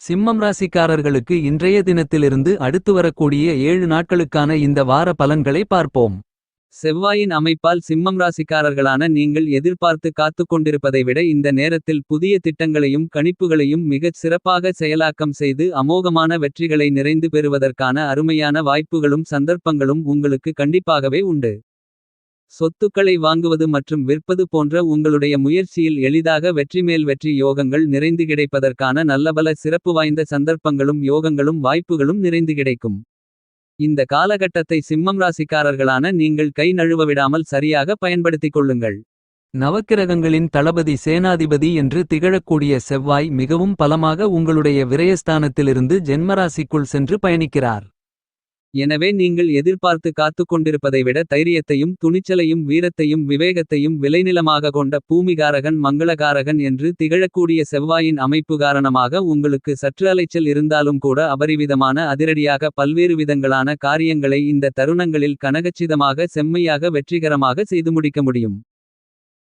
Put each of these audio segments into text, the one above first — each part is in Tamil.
சிம்மம் ராசிக்காரர்களுக்கு இன்றைய தினத்திலிருந்து அடுத்து வரக்கூடிய ஏழு நாட்களுக்கான இந்த வார பலன்களை பார்ப்போம். செவ்வாயின் அமைப்பால் சிம்மம் ராசிக்காரர்களான நீங்கள் எதிர்பார்த்து காத்துக் கொண்டிருப்பதை விட இந்த நேரத்தில் புதிய திட்டங்களையும் கணிப்புகளையும் மிகச் சிறப்பாக செயலாக்கம் செய்து அமோகமான வெற்றிகளை நிறைந்து பெறுவதற்கான அருமையான வாய்ப்புகளும் சந்தர்ப்பங்களும் உங்களுக்கு கண்டிப்பாகவே உண்டு. சொத்துக்களை வாங்குவது மற்றும் விற்பது போன்ற உங்களுடைய முயற்சியில் எளிதாக வெற்றிமேல் வெற்றி யோகங்கள் நிறைந்து கிடைப்பதற்கான நல்லபல சிறப்பு வாய்ந்த சந்தர்ப்பங்களும் யோகங்களும் வாய்ப்புகளும் நிறைந்து கிடைக்கும். இந்த காலகட்டத்தை சிம்மம் ராசிக்காரர்களான நீங்கள் கை நழுவ விடாமல் சரியாக பயன்படுத்திக் கொள்ளுங்கள். நவக்கிரகங்களின் தளபதி சேனாதிபதி என்று திகழக்கூடிய செவ்வாய் மிகவும் பலமாக உங்களுடைய விரயஸ்தானத்திலிருந்து ஜென்மராசிக்குள் சென்று பயணிக்கிறார். எனவே நீங்கள் எதிர்பார்த்து காத்துக் கொண்டிருப்பதை விட தைரியத்தையும் துணிச்சலையும் வீரத்தையும் விவேகத்தையும் விளைநிலமாக கொண்ட பூமிகாரகன் மங்களகாரகன் என்று திகழக்கூடிய செவ்வாயின் அமைப்பு காரணமாக உங்களுக்கு சற்று அலைச்சல் இருந்தாலும் கூட அபரிவிதமான அதிரடியாக பல்வேறு விதங்களான காரியங்களை இந்த தருணங்களில் கனகச்சிதமாக செம்மையாக வெற்றிகரமாக செய்து முடிக்க முடியும்.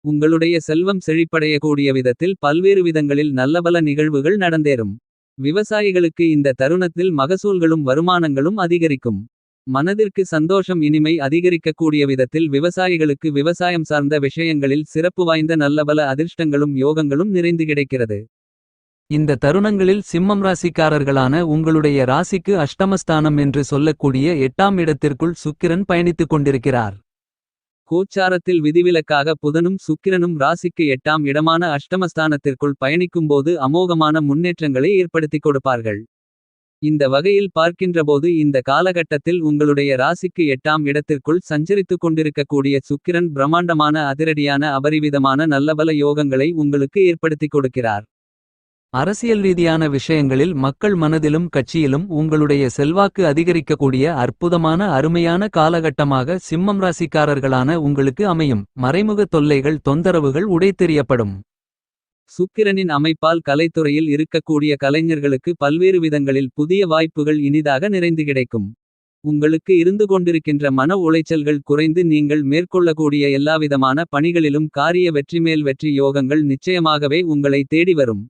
உங்களுடைய செல்வம் செழிப்படையக்கூடிய விதத்தில் பல்வேறு விதங்களில் நல்லபல நிகழ்வுகள் நடந்தேறும். விவசாயிகளுக்கு இந்த தருணத்தில் மகசூல்களும் வருமானங்களும் அதிகரிக்கும். மனதிற்கு சந்தோஷம் இனிமை அதிகரிக்கக்கூடிய விதத்தில் விவசாயிகளுக்கு விவசாயம் சார்ந்த விஷயங்களில் சிறப்பு வாய்ந்த நல்லபல அதிர்ஷ்டங்களும் யோகங்களும் நிறைந்து கிடைக்கிறது. இந்த தருணங்களில் சிம்மம் ராசிக்காரர்களான உங்களுடைய ராசிக்கு அஷ்டமஸ்தானம் என்று சொல்லக்கூடிய எட்டாம் இடத்திற்குள் சுக்கிரன் பயணித்துக் கொண்டிருக்கிறார். கோச்சாரத்தில் விதிவிலக்காக புதனும் சுக்கிரனும் ராசிக்கு எட்டாம் இடமான அஷ்டமஸ்தானத்திற்குள் பயணிக்கும்போது அமோகமான முன்னேற்றங்களை ஏற்படுத்திக் கொடுப்பார்கள். இந்த வகையில் பார்க்கின்றபோது இந்த காலகட்டத்தில் உங்களுடைய ராசிக்கு எட்டாம் இடத்திற்குள் சஞ்சரித்துக் கொண்டிருக்கக்கூடிய சுக்கிரன் பிரம்மாண்டமான அதிரடியான அபரிவிதமான நல்லபல யோகங்களை உங்களுக்கு ஏற்படுத்திக் கொடுக்கிறார். அரசியல் ரீதியான விஷயங்களில் மக்கள் மனதிலும் கட்சியிலும் உங்களுடைய செல்வாக்கு அதிகரிக்கக்கூடிய அற்புதமான அருமையான காலகட்டமாக சிம்மம் ராசிக்காரர்களான உங்களுக்கு அமையும். மறைமுக தொல்லைகள் தொந்தரவுகள் உடைத்தெறியப்படும். சுக்கிரனின் அமைப்பால் கலைத்துறையில் இருக்கக்கூடிய கலைஞர்களுக்கு பல்வேறு விதங்களில் புதிய வாய்ப்புகள் இனிதாக நிறைந்து கிடைக்கும். உங்களுக்கு இருந்து கொண்டிருக்கின்ற மன உளைச்சல்கள் குறைந்து நீங்கள் மேற்கொள்ளக்கூடிய எல்லாவிதமான பணிகளிலும் காரிய வெற்றிமேல் வெற்றி யோகங்கள் நிச்சயமாகவே உங்களை தேடி வரும்.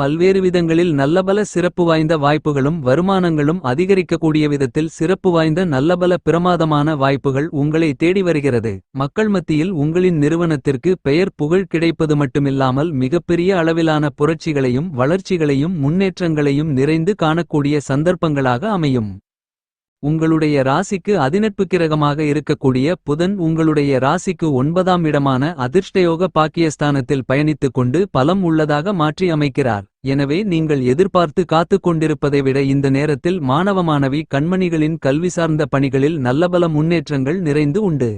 பல்வேறு விதங்களில் நல்லபல சிறப்பு வாய்ந்த வாய்ப்புகளும் வருமானங்களும் அதிகரிக்கக்கூடிய விதத்தில் சிறப்பு வாய்ந்த நல்லபல பிரமாதமான வாய்ப்புகள் உங்களை தேடி வருகிறது. மக்கள் மத்தியில் உங்களின் நிறுவனத்திற்கு பெயர் புகழ் கிடைப்பது மட்டுமில்லாமல் மிகப்பெரிய அளவிலான புரட்சிகளையும் வளர்ச்சிகளையும் முன்னேற்றங்களையும் நிறைந்து காணக்கூடிய சந்தர்ப்பங்களாக அமையும். உங்களுடைய ராசிக்கு அதிநட்பு கிரகமாக இருக்கக்கூடிய புதன் உங்களுடைய ராசிக்கு ஒன்பதாம் இடமான அதிர்ஷ்டயோக பாக்கியஸ்தானத்தில் பயணித்துக் கொண்டு பலம் உள்ளதாக மாற்றி அமைக்கிறார். எனவே நீங்கள் எதிர்பார்த்து காத்துக் கொண்டிருப்பதை விட இந்த நேரத்தில் மாணவ மாணவி கண்மணிகளின் கல்வி சார்ந்த பணிகளில் நல்லபல முன்னேற்றங்கள் நிறைந்து உண்டு.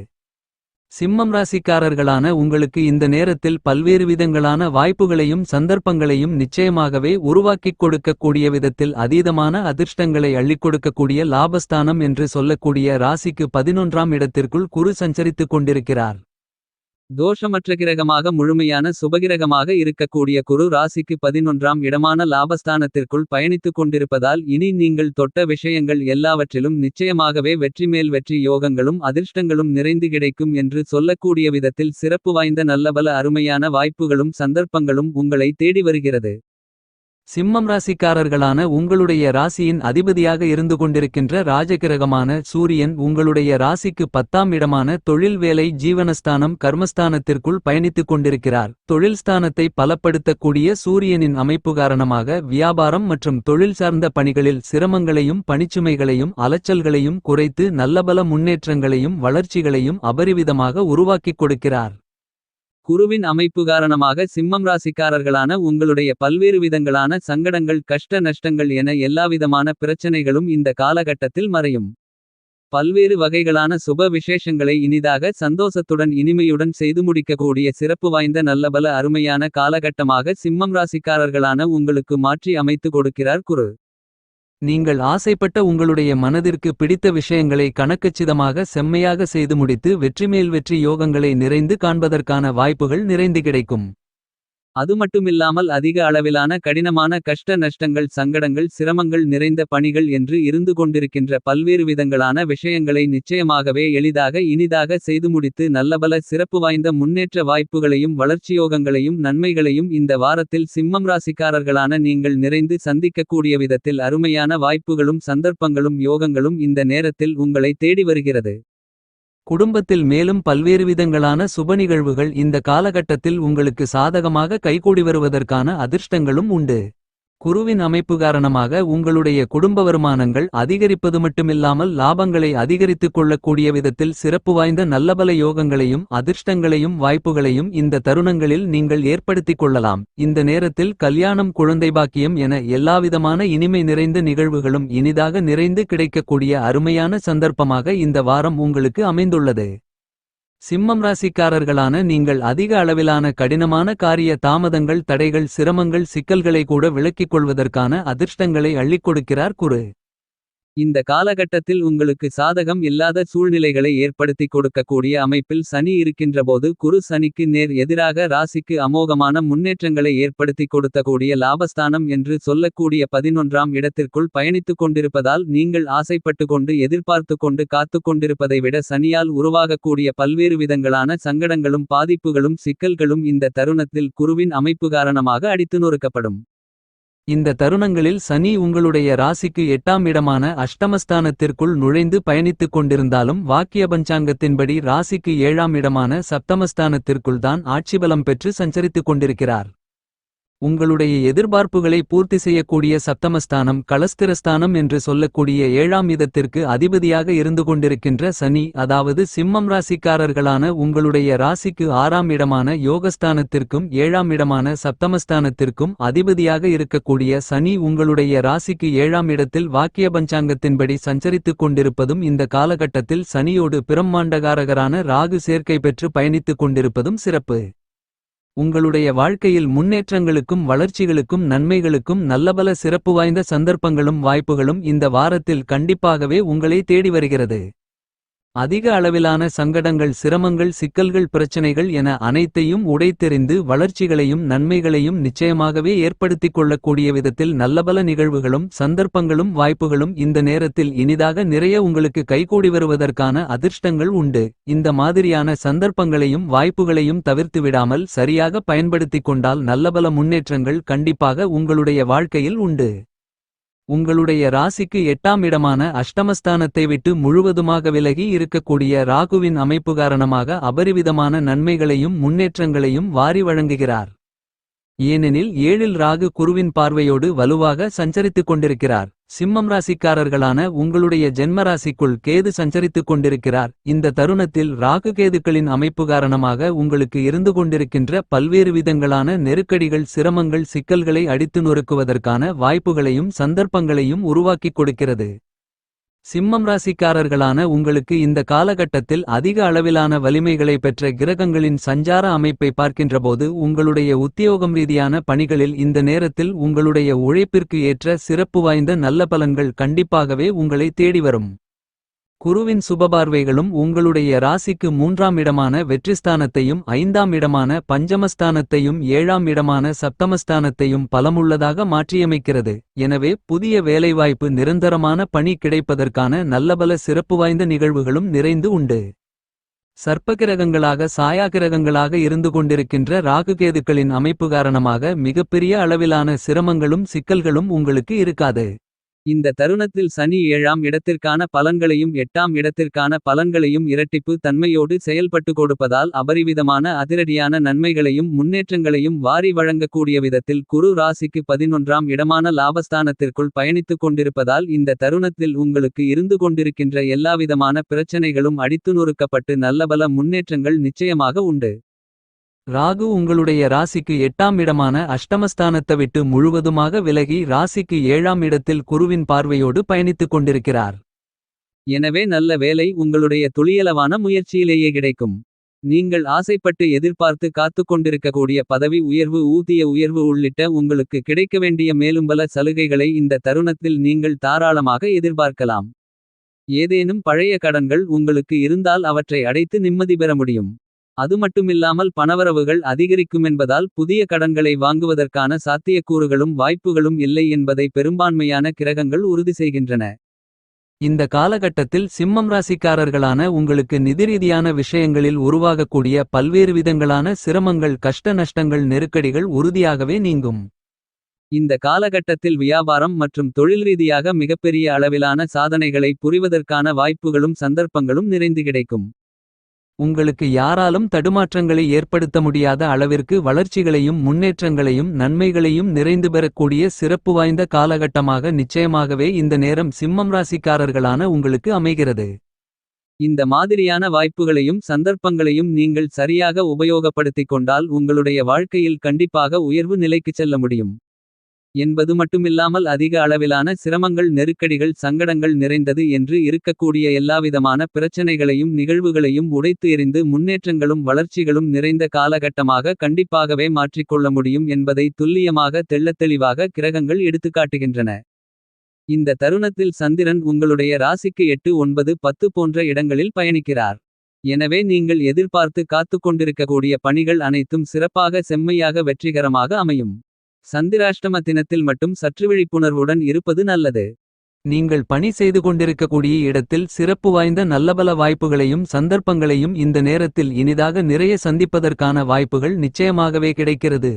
சிம்மம் ராசிக்காரர்களான உங்களுக்கு இந்த நேரத்தில் பல்வேறு விதங்களான வாய்ப்புகளையும் சந்தர்ப்பங்களையும் நிச்சயமாகவே உருவாக்கிக் கொடுக்கக்கூடிய விதத்தில் அதீதமான அதிர்ஷ்டங்களை அள்ளிக் கொடுக்கக்கூடிய லாபஸ்தானம் என்று சொல்லக்கூடிய ராசிக்கு பதினொன்றாம் இடத்திற்குள் குரு சஞ்சரித்துக் கொண்டிருக்கிறார். தோஷமற்ற கிரகமாக முழுமையான சுபகிரகமாக இருக்கக்கூடிய குரு ராசிக்கு பதினொன்றாம் இடமான லாபஸ்தானத்திற்குள் பயணித்துக் கொண்டிருப்பதால் இனி நீங்கள் தொட்ட விஷயங்கள் எல்லாவற்றிலும் நிச்சயமாகவே வெற்றி மேல் வெற்றி யோகங்களும் அதிர்ஷ்டங்களும் நிறைந்து கிடைக்கும் என்று சொல்லக்கூடிய விதத்தில் சிறப்பு வாய்ந்த நல்லபல அருமையான வாய்ப்புகளும் சந்தர்ப்பங்களும் உங்களை தேடி வருகிறது. சிம்மம் ராசிக்காரர்களான உங்களுடைய ராசியின் அதிபதியாக இருந்து கொண்டிருக்கின்ற ராஜகிரகமான சூரியன் உங்களுடைய ராசிக்கு பத்தாம் இடமான தொழில் வேலை ஜீவனஸ்தானம் கர்மஸ்தானத்திற்குள் பயணித்துக் கொண்டிருக்கிறார். தொழில் ஸ்தானத்தை பலப்படுத்தக்கூடிய சூரியனின் அமைப்பு காரணமாக வியாபாரம் மற்றும் தொழில் சார்ந்த பணிகளில் சிரமங்களையும் பணிச்சுமைகளையும் அலைச்சல்களையும் குறைத்து நல்லபல முன்னேற்றங்களையும் வளர்ச்சிகளையும் அபரிவிதமாக உருவாக்கிக் கொடுக்கிறார். குருவின் அமைப்பு காரணமாக சிம்மம் ராசிக்காரர்களான உங்களுடைய பல்வேறு விதங்களான சங்கடங்கள் கஷ்ட நஷ்டங்கள் என எல்லாவிதமான பிரச்சனைகளும் இந்த காலகட்டத்தில் மறையும். பல்வேறு வகைகளான சுப விசேஷங்களை இனிதாக சந்தோஷத்துடன் இனிமையுடன் செய்து முடிக்கக்கூடிய சிறப்பு வாய்ந்த நல்லபல அருமையான காலகட்டமாக சிம்மம் ராசிக்காரர்களான உங்களுக்கு மாற்றி அமைத்து கொடுக்கிறார் குரு. நீங்கள் ஆசைப்பட்ட உங்களுடைய மனதிற்கு பிடித்த விஷயங்களை கணக்கச்சிதமாக செம்மையாக செய்து முடித்து வெற்றிமேல் வெற்றி யோகங்களை நிறைந்து காண்பதற்கான வாய்ப்புகள் நிறைந்து கிடைக்கும். அதுமட்டுமில்லாமல் அதிக அளவிலான கடினமான கஷ்ட நஷ்டங்கள் சங்கடங்கள் சிரமங்கள் நிறைந்த பணிகள் என்று இருந்து கொண்டிருக்கின்ற பல்வேறு விதங்களான விஷயங்களை நிச்சயமாகவே எளிதாக இனிதாக செய்து முடித்து நல்லபல சிறப்பு வாய்ந்த முன்னேற்ற வாய்ப்புகளையும் வளர்ச்சியோகங்களையும் நன்மைகளையும் இந்த வாரத்தில் சிம்மம் ராசிக்காரர்களான நீங்கள் நிறைந்து சந்திக்கக்கூடிய விதத்தில் அருமையான வாய்ப்புகளும் சந்தர்ப்பங்களும் யோகங்களும் இந்த நேரத்தில் உங்களை தேடி வருகிறது. குடும்பத்தில் மேலும் பல்வேறு விதங்களான சுப நிகழ்வுகள் இந்த காலகட்டத்தில் உங்களுக்கு சாதகமாக கைகூடி வருவதற்கான அதிர்ஷ்டங்களும் உண்டு. குருவின் அமைப்பு காரணமாக உங்களுடைய குடும்ப வருமானங்கள் அதிகரிப்பது மட்டுமில்லாமல் லாபங்களை அதிகரித்துக் கொள்ளக்கூடிய விதத்தில் சிறப்பு வாய்ந்த நல்லபல யோகங்களையும் அதிர்ஷ்டங்களையும் வாய்ப்புகளையும் இந்த தருணங்களில் நீங்கள் ஏற்படுத்திக் கொள்ளலாம். இந்த நேரத்தில் கல்யாணம் குழந்தை பாக்கியம் என எல்லாவிதமான இனிமை நிறைந்த நிகழ்வுகளும் இனிதாக நிறைந்து கிடைக்கக்கூடிய அருமையான சந்தர்ப்பமாக இந்த வாரம் உங்களுக்கு அமைந்துள்ளது. சிம்மம் ராசிக்காரர்களான நீங்கள் அதிக அளவிலான கடினமான காரிய தாமதங்கள் தடைகள் சிரமங்கள் சிக்கல்களை கூட விளக்கிக் கொள்வதற்கான அதிர்ஷ்டங்களை அள்ளிக் கொடுக்கிறார் குரு. இந்த காலகட்டத்தில் உங்களுக்கு சாதகம் இல்லாத சூழ்நிலைகளை ஏற்படுத்தி கொடுக்கக்கூடிய அமைப்பில் சனி இருக்கின்றபோது குரு சனிக்கு நேர் எதிராக ராசிக்கு அமோகமான முன்னேற்றங்களை ஏற்படுத்தி கொடுத்தக்கூடிய லாபஸ்தானம் என்று சொல்லக்கூடிய பதினொன்றாம் இடத்திற்குள் பயணித்துக் கொண்டிருப்பதால் நீங்கள் ஆசைப்பட்டு கொண்டு எதிர்பார்த்து கொண்டு காத்துக் கொண்டிருப்பதை விட சனியால் உருவாகக்கூடிய பல்வேறு விதங்களான சங்கடங்களும் பாதிப்புகளும் சிக்கல்களும் இந்த தருணத்தில் குருவின் அமைப்பு காரணமாக அடித்து நொறுக்கப்படும். இந்த தருணங்களில் சனி உங்களுடைய ராசிக்கு எட்டாம் இடமான அஷ்டமஸ்தானத்திற்குள் நுழைந்து பயணித்துக் கொண்டிருந்தாலும் வாக்கிய பஞ்சாங்கத்தின்படி ராசிக்கு ஏழாம் இடமான சப்தமஸ்தானத்திற்குள் தான் ஆட்சிபலம் பெற்று சஞ்சரித்துக் கொண்டிருக்கிறார். உங்களுடைய எதிர்பார்ப்புகளை பூர்த்தி செய்யக்கூடிய சப்தமஸ்தானம் கலஸ்திரஸ்தானம் என்று சொல்லக்கூடிய ஏழாம் இதத்திற்கு அதிபதியாக இருந்து கொண்டிருக்கின்ற சனி அதாவது சிம்மம் ராசிக்காரர்களான உங்களுடைய ராசிக்கு ஆறாம் இடமான யோகஸ்தானத்திற்கும் ஏழாம் இடமான சப்தமஸ்தானத்திற்கும் அதிபதியாக இருக்கக்கூடிய சனி உங்களுடைய ராசிக்கு ஏழாம் இடத்தில் வாக்கிய பஞ்சாங்கத்தின்படி சஞ்சரித்துக் கொண்டிருப்பதும் இந்த காலகட்டத்தில் சனியோடு பிரம்மாண்டகாரகரான ராகு சேர்க்கை பெற்று பயணித்துக் கொண்டிருப்பதும் சிறப்பு. உங்களுடைய வாழ்க்கையில் முன்னேற்றங்களுக்கும் வளர்ச்சிகளுக்கும் நன்மைகளுக்கும் நல்லபல சிறப்பு வாய்ந்த சந்தர்ப்பங்களும் வாய்ப்புகளும் இந்த வாரத்தில் கண்டிப்பாகவே உங்களை தேடி வருகிறது. அதிக அளவிலான சங்கடங்கள் சிரமங்கள் சிக்கல்கள் பிரச்சனைகள் என அனைத்தையும் உடைத்தெறிந்து வளர்ச்சிகளையும் நன்மைகளையும் நிச்சயமாகவே ஏற்படுத்திக் கொள்ளக்கூடிய விதத்தில் நல்லபல நிகழ்வுகளும் சந்தர்ப்பங்களும் வாய்ப்புகளும் இந்த நேரத்தில் இனிதாக நிறைய உங்களுக்கு கைகூடி வருவதற்கான அதிர்ஷ்டங்கள் உண்டு. இந்த மாதிரியான சந்தர்ப்பங்களையும் வாய்ப்புகளையும் தவிர்த்து விடாமல் சரியாக பயன்படுத்திக் கொண்டால் நல்லபல முன்னேற்றங்கள் கண்டிப்பாக உங்களுடைய வாழ்க்கையில் உண்டு. உங்களுடைய ராசிக்கு எட்டாம் இடமான அஷ்டமஸ்தானத்தை விட்டு முழுவதுமாக விலகி இருக்கக்கூடிய ராகுவின் அமைப்பு காரணமாக அபரிவிதமான நன்மைகளையும் முன்னேற்றங்களையும் வாரி வழங்குகிறார். ஏனெனில் ஏழில் ராகு குருவின் பார்வையோடு வலுவாக சஞ்சரித்துக் கொண்டிருக்கிறார். சிம்மம் ராசிக்காரர்களான உங்களுடைய ஜென்ம ராசிக்குள் கேது சஞ்சரித்துக் கொண்டிருக்கிறார். இந்த தருணத்தில் ராகு கேதுக்களின் அமைப்பு காரணமாக உங்களுக்கு இருந்து கொண்டிருக்கின்ற பல்வேறு விதங்களான நெருக்கடிகள் சிரமங்கள் சிக்கல்களை அடித்து நொறுக்குவதற்கான வாய்ப்புகளையும் சந்தர்ப்பங்களையும் உருவாக்கிக் கொடுக்கிறது. சிம்மம் ராசிக்காரர்களான உங்களுக்கு இந்த காலகட்டத்தில் அதிக அளவிலான வலிமைகளை பெற்ற கிரகங்களின் சஞ்சார அமைப்பை பார்க்கின்றபோது உங்களுடைய உத்தியோகம் ரீதியான பணிகளில் இந்த நேரத்தில் உங்களுடைய உழைப்பிற்கு ஏற்ற சிறப்பு வாய்ந்த நல்ல பலன்கள் கண்டிப்பாகவே உங்களை தேடி வரும். குருவின் சுபபார்வைகளும் உங்களுடைய ராசிக்கு மூன்றாம் இடமான வெற்றிஸ்தானத்தையும் ஐந்தாம் இடமான பஞ்சமஸ்தானத்தையும் ஏழாம் இடமான சப்தமஸ்தானத்தையும் பலமுள்ளதாக மாற்றியமைக்கிறது. எனவே புதிய வேலைவாய்ப்பு நிரந்தரமான பணி கிடைப்பதற்கான நல்லபல சிறப்பு வாய்ந்த நிகழ்வுகளும் நிறைந்து உண்டு. சர்ப்பகிரகங்களாக சாயாகிரகங்களாக இருந்து கொண்டிருக்கின்ற ராகுகேதுக்களின் அமைப்பு காரணமாக மிகப்பெரிய அளவிலான சிரமங்களும் சிக்கல்களும் உங்களுக்கு இருக்காது. இந்த தருணத்தில் சனி ஏழாம் இடத்திற்கான பலன்களையும் எட்டாம் இடத்திற்கான பலன்களையும் இரட்டிப்பு தன்மையோடு செயல்பட்டு கொடுப்பதால் அபரிவிதமான அதிரடியான நன்மைகளையும் முன்னேற்றங்களையும் வாரி வழங்கக்கூடிய விதத்தில் குரு ராசிக்கு பதினொன்றாம் இடமான லாபஸ்தானத்திற்குள் பயணித்துக் கொண்டிருப்பதால் இந்த தருணத்தில் உங்களுக்கு இருந்து கொண்டிருக்கின்ற எல்லாவிதமான பிரச்சனைகளும் அடித்து நொறுக்கப்பட்டு நல்லபல முன்னேற்றங்கள் நிச்சயமாக உண்டு. ராகு உங்களுடைய ராசிக்கு எட்டாம் இடமான அஷ்டமஸ்தானத்தை விட்டு முழுவதுமாக விலகி ராசிக்கு ஏழாம் இடத்தில் குருவின் பார்வையோடு பயணித்துக் கொண்டிருக்கிறார். எனவே நல்ல வேலை உங்களுடைய துளியளவான முயற்சியிலேயே கிடைக்கும். நீங்கள் ஆசைப்பட்டு எதிர்பார்த்து காத்துக் கொண்டிருக்கக்கூடிய பதவி உயர்வு ஊதிய உயர்வு உள்ளிட்ட உங்களுக்கு கிடைக்க வேண்டிய மேலும்பல சலுகைகளை இந்த தருணத்தில் நீங்கள் தாராளமாக எதிர்பார்க்கலாம். ஏதேனும் பழைய கடன்கள் உங்களுக்கு இருந்தால் அவற்றை அடைத்து நிம்மதி பெற முடியும். அது மட்டுமில்லாமல் பணவரவுகள் அதிகரிக்குமென்பதால் புதிய கடன்களை வாங்குவதற்கான சாத்தியக்கூறுகளும் வாய்ப்புகளும் இல்லை என்பதை பெரும்பான்மையான கிரகங்கள் உறுதி செய்கின்றன. இந்த காலகட்டத்தில் சிம்மம் ராசிக்காரர்களான உங்களுக்கு நிதிரீதியான விஷயங்களில் உருவாகக்கூடிய பல்வேறு விதங்களான சிரமங்கள் கஷ்ட நஷ்டங்கள் நெருக்கடிகள் உறுதியாகவே நீங்கும். இந்த காலகட்டத்தில் வியாபாரம் மற்றும் தொழில் ரீதியாக மிகப்பெரிய அளவிலான சாதனைகளை புரிவதற்கான வாய்ப்புகளும் சந்தர்ப்பங்களும் நிறைந்து கிடைக்கும். உங்களுக்கு யாராலும் தடுமாற்றங்களை ஏற்படுத்த முடியாத அளவிற்கு வளர்ச்சிகளையும் முன்னேற்றங்களையும் நன்மைகளையும் நிறைந்து பெறக்கூடிய சிறப்பு வாய்ந்த காலகட்டமாக நிச்சயமாகவே இந்த நேரம் சிம்மம் ராசிக்காரர்களான உங்களுக்கு அமைகிறது. இந்த மாதிரியான வாய்ப்புகளையும் சந்தர்ப்பங்களையும் நீங்கள் சரியாக உபயோகப்படுத்திக் கொண்டால் உங்களுடைய வாழ்க்கையில் கண்டிப்பாக உயர்வு நிலைக்குச் செல்ல முடியும். என்பது மட்டுமில்லாமல் அதிக அளவிலான சிரமங்கள் நெருக்கடிகள் சங்கடங்கள் நிறைந்தது என்று இருக்கக்கூடிய எல்லாவிதமான பிரச்சனைகளையும் நிகழ்வுகளையும் உடைத்து எறிந்து முன்னேற்றங்களும் வளர்ச்சிகளும் நிறைந்த காலகட்டமாக கண்டிப்பாகவே மாற்றிக்கொள்ள முடியும் என்பதை துல்லியமாக தெள்ளத்தெளிவாக கிரகங்கள் எடுத்துக்காட்டுகின்றன. இந்த தருணத்தில் சந்திரன் உங்களுடைய ராசிக்கு எட்டு ஒன்பது பத்து போன்ற இடங்களில் பயணிக்கிறார். எனவே நீங்கள் எதிர்பார்த்து காத்துக் கொண்டிருக்கக்கூடிய பணிகள் அனைத்தும் சிறப்பாக செம்மையாக வெற்றிகரமாக அமையும். சந்திராஷ்டம தினத்தில் மட்டும் சற்று விழிப்புணர்வுடன் இருப்பது நல்லது. நீங்கள் பணி செய்து கொண்டிருக்கக்கூடிய இடத்தில் சிறப்பு வாய்ந்த நல்லபல வாய்ப்புகளையும் சந்தர்ப்பங்களையும் இந்த நேரத்தில் இனிதாக நிறைய சந்திப்பதற்கான வாய்ப்புகள் நிச்சயமாகவே கிடைக்கிறது.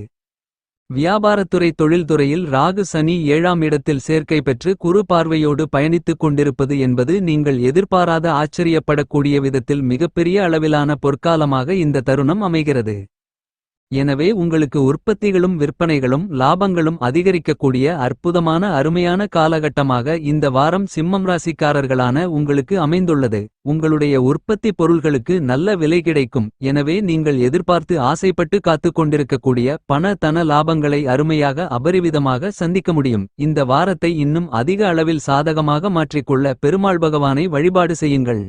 வியாபாரத்துறை தொழில்துறையில் ராகு சனி ஏழாம் இடத்தில் சேர்க்கை பெற்று குறு பார்வையோடு பயணித்துக் கொண்டிருப்பது என்பது நீங்கள் எதிர்பாராத ஆச்சரியப்படக்கூடிய விதத்தில் மிகப்பெரிய அளவிலான பொற்காலமாக இந்த தருணம் அமைகிறது. எனவே உங்களுக்கு உற்பத்திகளும் விற்பனைகளும் லாபங்களும் அதிகரிக்கக்கூடிய அற்புதமான அருமையான காலகட்டமாக இந்த வாரம் சிம்மம் ராசிக்காரர்களான உங்களுக்கு அமைந்துள்ளது. உங்களுடைய உற்பத்தி பொருள்களுக்கு நல்ல விலை கிடைக்கும். எனவே நீங்கள் எதிர்பார்த்து ஆசைப்பட்டு காத்து கொண்டிருக்கக்கூடிய பண தன லாபங்களை அருமையாக அபரிவிதமாக சந்திக்க முடியும். இந்த வாரத்தை இன்னும் அதிக அளவில் சாதகமாக மாற்றிக்கொள்ள பெருமாள் பகவானை வழிபாடு செய்யுங்கள்.